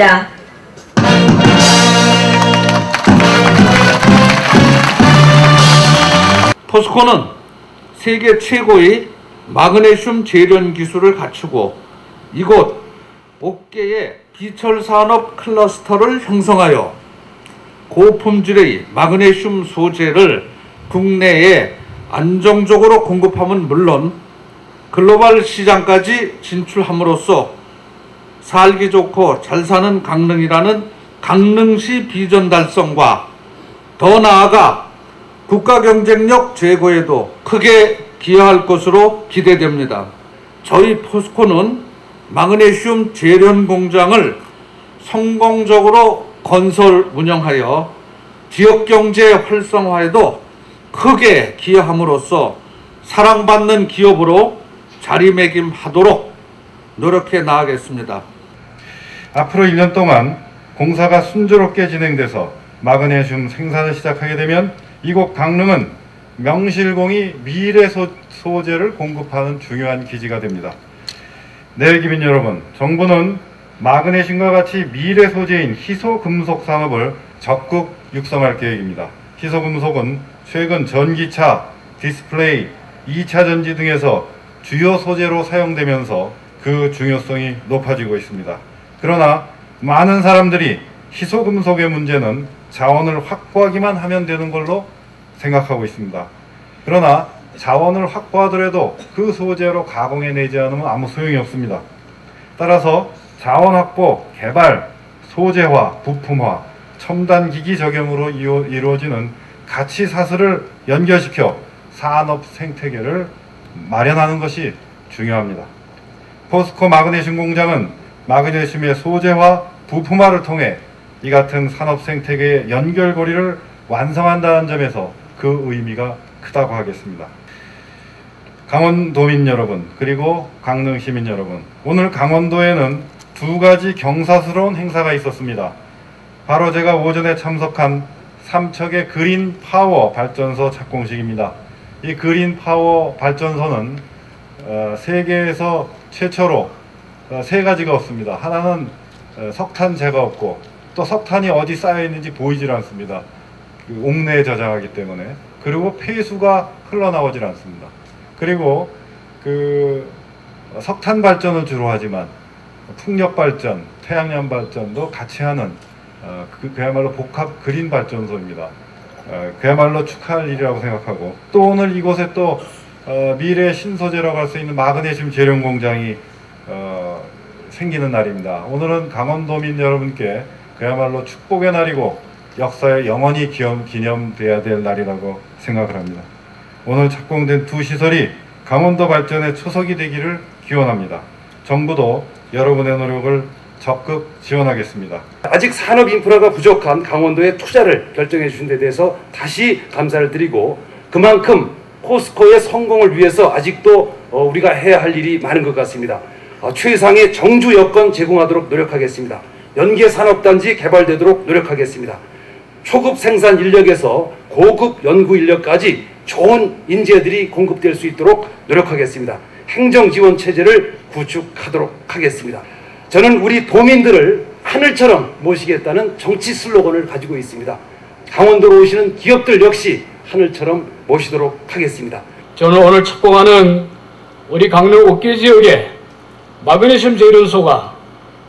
선언합니다. 포스코는 세계 최고의 마그네슘 재련 기술을 갖추고 이곳 옥계의 비철 산업 클러스터를 형성하여 고품질의 마그네슘 소재를 국내에 안정적으로 공급함은 물론 글로벌 시장까지 진출함으로써 살기 좋고 잘 사는 강릉이라는 강릉시 비전 달성과 더 나아가 국가 경쟁력 제고에도 크게 기여할 것으로 기대됩니다. 저희 포스코는 마그네슘 재련 공장을 성공적으로 건설 운영하여 지역 경제 활성화에도 크게 기여함으로써 사랑받는 기업으로 자리매김하도록 노력해 나가겠습니다. 앞으로 1년 동안 공사가 순조롭게 진행돼서 마그네슘 생산을 시작하게 되면 이곳 강릉은 명실공히 미래 소, 소재를 공급하는 중요한 기지가 됩니다. 내기민 여러분, 정부는 마그네슘과 같이 미래 소재인 희소 금속 산업을 적극 육성할 계획입니다. 희소 금속은 최근 전기차, 디스플레이, 2차 전지 등에서 주요 소재로 사용되면서 그 중요성이 높아지고 있습니다. 그러나 많은 사람들이 희소 금속의 문제는 자원을 확보하기만 하면 되는 걸로 생각하고 있습니다. 그러나 자원을 확보하더라도 그 소재로 가공해내지 않으면 아무 소용이 없습니다. 따라서 자원 확보, 개발, 소재화, 부품화, 첨단 기기 적용으로 이루어지는 가치 사슬을 연결시켜 산업 생태계를 마련하는 것이 중요합니다. 포스코 마그네슘 공장은 마그네슘의 소재화, 부품화를 통해 이 같은 산업 생태계의 연결고리를 완성한다는 점에서 그 의미가 크다고 하겠습니다. 강원도민 여러분 그리고 강릉 시민 여러분 오늘 강원도에는 두 가지 경사스러운 행사가 있었습니다. 바로 제가 오전에 참석한 삼척의 그린 파워 발전소 착공식입니다. 이 그린 파워 발전소는 어, 세계에서 최초로 어, 세 가지가 없습니다. 하나는 어, 석탄 제거 없고 또 석탄이 어디 쌓여 있는지 보이질 않습니다. 그 옥내에 저장하기 때문에 그리고 폐수가 흘러나오질 않습니다. 그리고 그 석탄 발전을 주로 하지만 풍력 발전, 태양열 발전도 같이 하는 어, 그, 그야말로 복합 그린 발전소입니다. 어, 그야말로 축하할 일이라고 생각하고 또 오늘 이곳에 또 어, 미래 신소재라고 할 수 있는 마그네슘 재련 공장이 어, 생기는 날입니다. 오늘은 강원도민 여러분께 그야말로 축복의 날이고 역사에 영원히 기념, 기념돼야 될 날이라고 생각을 합니다. 오늘 착공된 두 시설이 강원도 발전의 초석이 되기를 기원합니다. 정부도 여러분의 노력을 적극 지원하겠습니다. 아직 산업 인프라가 부족한 강원도에 투자를 결정해 주신 데 대해서 다시 감사를 드리고 그만큼 포스코의 성공을 위해서 아직도 어, 우리가 해야 할 일이 많은 것 같습니다. 어, 최상의 정주 여건 제공하도록 노력하겠습니다. 연계 산업단지 개발되도록 노력하겠습니다. 초급 생산 인력에서 고급 연구 인력까지 좋은 인재들이 공급될 수 있도록 노력하겠습니다. 행정 지원 체제를 구축하도록 하겠습니다. 저는 우리 도민들을 하늘처럼 모시겠다는 정치 슬로건을 가지고 있습니다. 강원도로 오시는 기업들 역시 하늘처럼 모시도록 하겠습니다. 저는 오늘 착공하는 우리 강릉 옥계 지역의 마그네슘 재련소가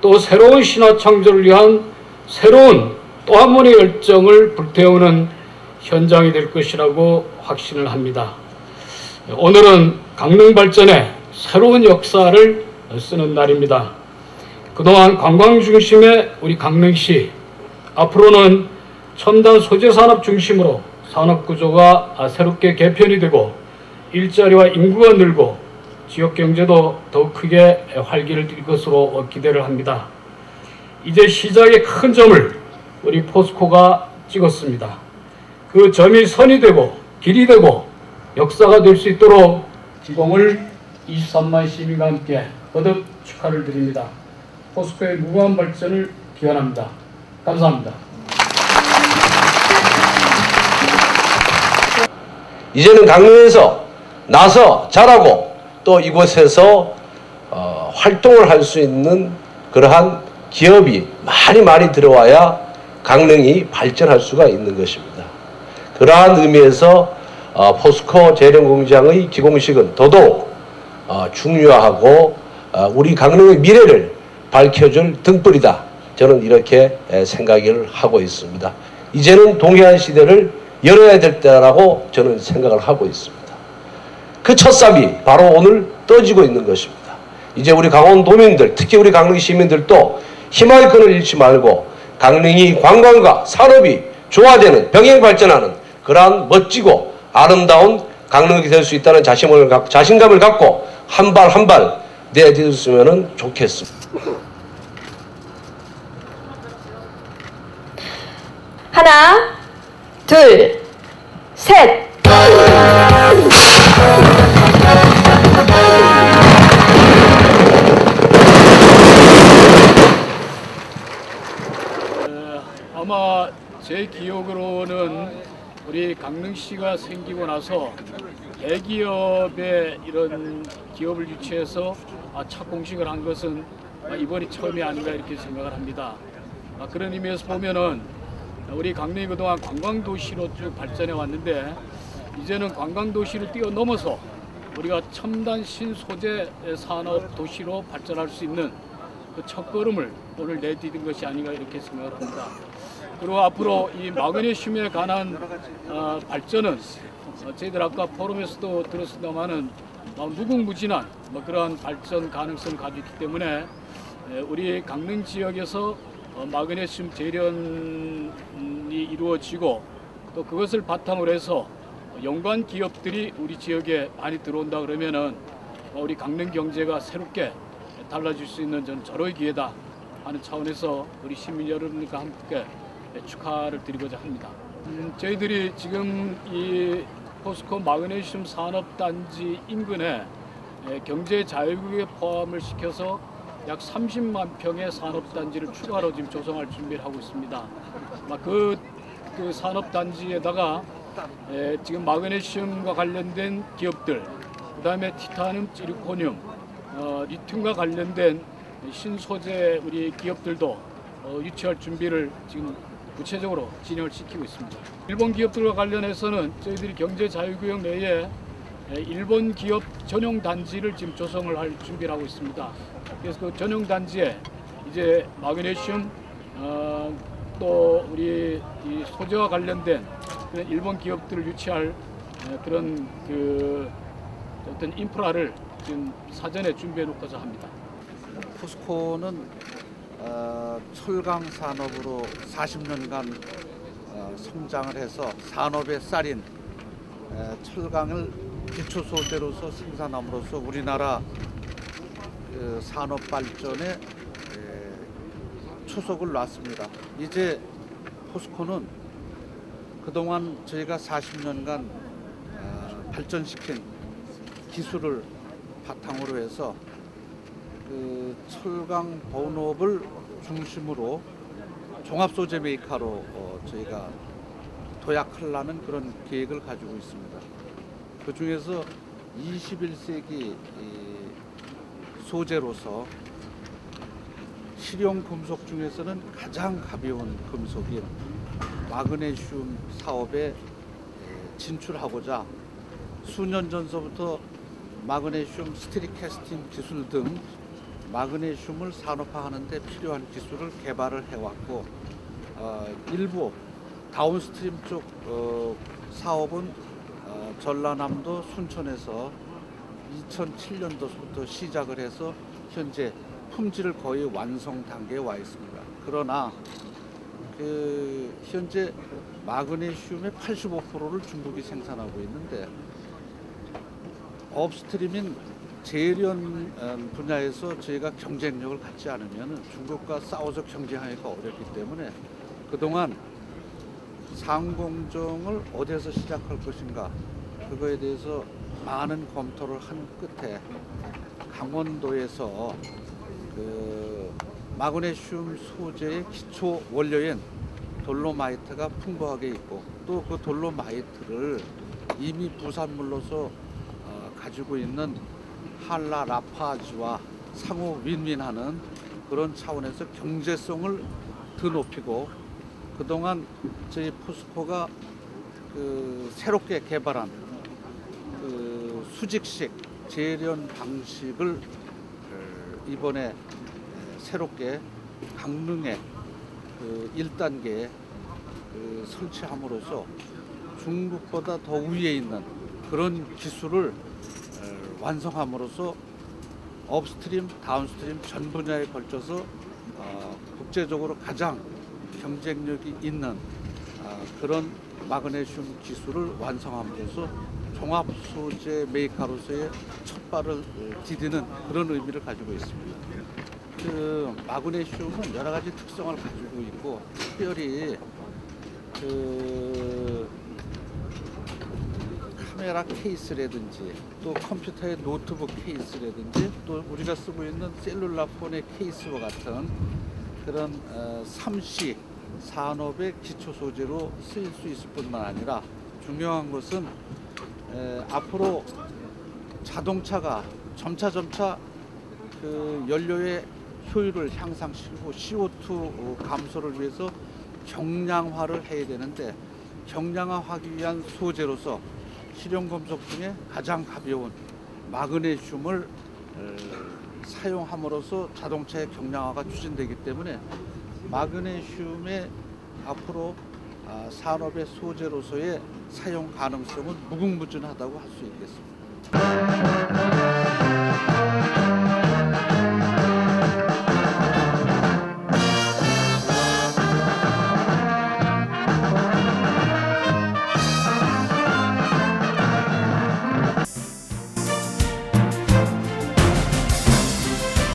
또 새로운 신화 창조를 위한 새로운 또 한 번의 열정을 불태우는 현장이 될 것이라고 확신을 합니다. 오늘은 강릉 발전의 새로운 역사를 쓰는 날입니다. 그동안 관광 중심의 우리 강릉시 앞으로는 첨단 소재 산업 중심으로 산업 구조가 새롭게 개편이 되고 일자리와 인구가 늘고 지역 경제도 더욱 크게 활기를 띨 것으로 기대를 합니다. 이제 시작의 큰 점을 우리 포스코가 찍었습니다. 그 점이 선이 되고 길이 되고 역사가 될 수 있도록 기공을 23만 시민과 함께 거듭 축하를 드립니다. 포스코의 무궁한 발전을 기원합니다. 감사합니다. 이제는 강릉에서 나서 자라고 또 이곳에서 어, 활동을 할 수 있는 그러한 기업이 많이 많이 들어와야 강릉이 발전할 수가 있는 것입니다. 그러한 의미에서 어, 포스코 재련공장의 기공식은 더더욱 어, 중요하고 어, 우리 강릉의 미래를 밝혀줄 등불이다. 저는 이렇게 에, 생각을 하고 있습니다. 이제는 동해안 시대를 열어야 될 때라고 저는 생각을 하고 있습니다. 그 첫삽이 바로 오늘 떠지고 있는 것입니다. 이제 우리 강원도민들, 특히 우리 강릉 시민들도 희망의 끈을 잃지 말고 강릉이 관광과 산업이 조화되는 병행 발전하는 그러한 멋지고 아름다운 강릉이 될 수 있다는 자신을, 갖- 자신감을 갖고 한 발 한 발 내딛었으면 좋겠습니다. 하나, 둘, 셋. 제 기억으로는 우리 강릉시가 생기고 나서 대기업의 이런 기업을 유치해서 아, 첫 공식을 한 것은 아, 이번이 처음이 아닌가 이렇게 생각을 합니다. 아, 그런 의미에서 보면은 우리 강릉이 그동안 관광도시로 쭉 발전해 왔는데 이제는 관광도시를 뛰어넘어서 우리가 첨단 신소재 산업 도시로 발전할 수 있는 그 첫걸음을 오늘 내디딘 것이 아닌가 이렇게 생각을 합니다. 그리고 앞으로 이 마그네슘에 관한 어, 발전은 어, 저희들 아까 포럼에서도 들었습니다만은 어, 무궁무진한 뭐 그러한 발전 가능성을 가지고 있기 때문에 에, 우리 강릉 지역에서 어, 마그네슘 재련이 이루어지고 또 그것을 바탕으로 해서 연관 기업들이 우리 지역에 많이 들어온다 그러면은 어, 우리 강릉 경제가 새롭게 달라질 수 있는 저는 절호의 기회다 하는 차원에서 우리 시민 여러분과 함께 축하를 드리고자 합니다. 음, 저희들이 지금 이 포스코 마그네슘 산업단지 인근에 에, 경제 자유구역에 포함을 시켜서 약 30만 평의 산업단지를 추가로 지금 조성할 준비를 하고 있습니다. 그, 그 산업단지에다가 에, 지금 마그네슘과 관련된 기업들, 그 다음에 티타늄, 지르코늄, 어, 리튬과 관련된 신소재 우리 기업들도 어, 유치할 준비를 지금 구체적으로 진행을 시키고 있습니다. 일본 기업들과 관련해서는 저희들이 경제 자유구역 내에 에, 일본 기업 전용 단지를 지금 조성을 할 준비를 하고 있습니다. 그래서 그 전용 단지에 이제 마그네슘 어, 또 우리 이 소재와 관련된 일본 기업들을 유치할 에, 그런 그 어떤 인프라를 지금 사전에 준비해 놓고자 합니다. 포스코는 어, 철강 산업으로 40년간 어, 성장을 해서 산업의 쌀인 에, 철강을 기초 소재로서 생산함으로써 우리나라 그 산업 발전에 에, 초석을 놨습니다. 이제 포스코는 그동안 저희가 40년간 어, 발전시킨 기술을 바탕으로 해서 그 철강 본업을 중심으로 종합 소재 메이커로 어, 저희가 도약하려는 그런 계획을 가지고 있습니다. 그 중에서 21세기 소재로서 실용 금속 중에서는 가장 가벼운 금속인 마그네슘 사업에 에, 진출하고자 수년 전서부터 마그네슘 스트리캐스팅 기술 등 마그네슘을 산업화하는 데 필요한 기술을 개발을 해왔고 어, 일부 다운스트림 쪽 어, 사업은 어, 전라남도 순천에서 2007년도부터 시작을 해서 현재 품질을 거의 완성 단계에 와 있습니다. 그러나 그 현재 마그네슘의 85%를 중국이 생산하고 있는데 업스트림인 재련 어, 분야에서 저희가 경쟁력을 갖지 않으면 중국과 싸워서 경쟁하기가 어렵기 때문에 그동안 상공정을 어디에서 시작할 것인가 그거에 대해서 많은 검토를 한 끝에 강원도에서 그 마그네슘 소재의 기초 원료인 돌로마이트가 풍부하게 있고 또 그 돌로마이트를 이미 부산물로서 어, 가지고 있는 한라 라파지와 상호 윈윈하는 그런 차원에서 경제성을 더 높이고 그동안 저희 포스코가 그 새롭게 개발한 그 수직식 재련 방식을 어, 이번에 새롭게 강릉에 그 1단계에 그 설치함으로써 중국보다 더 위에 있는 그런 기술을 어, 완성함으로써 업스트림, 다운스트림 전 분야에 걸쳐서 어, 국제적으로 가장 경쟁력이 있는 어, 그런 마그네슘 기술을 완성함으로써 종합 소재 메이커로서의 첫 발을 어, 디디는 그런 의미를 가지고 있습니다. 그 마그네슘은 여러 가지 특성을 가지고 있고 특별히 그 카메라 케이스라든지 또 컴퓨터의 노트북 케이스라든지 또 우리가 쓰고 있는 셀룰라 폰의 케이스와 같은 그런 어, 삼시 산업의 기초 소재로 쓰일 수 있을 뿐만 아니라 중요한 것은 에, 앞으로 자동차가 점차 점차 그 연료의 효율을 향상시키고 CO2 감소를 위해서 경량화를 해야 되는데 경량화하기 위한 소재로서 실용 금속 중에 가장 가벼운 마그네슘을 어, 사용함으로써 자동차의 경량화가 추진되기 때문에 마그네슘의 앞으로 아, 산업의 소재로서의 사용 가능성은 무궁무진하다고 할 수 있겠습니다.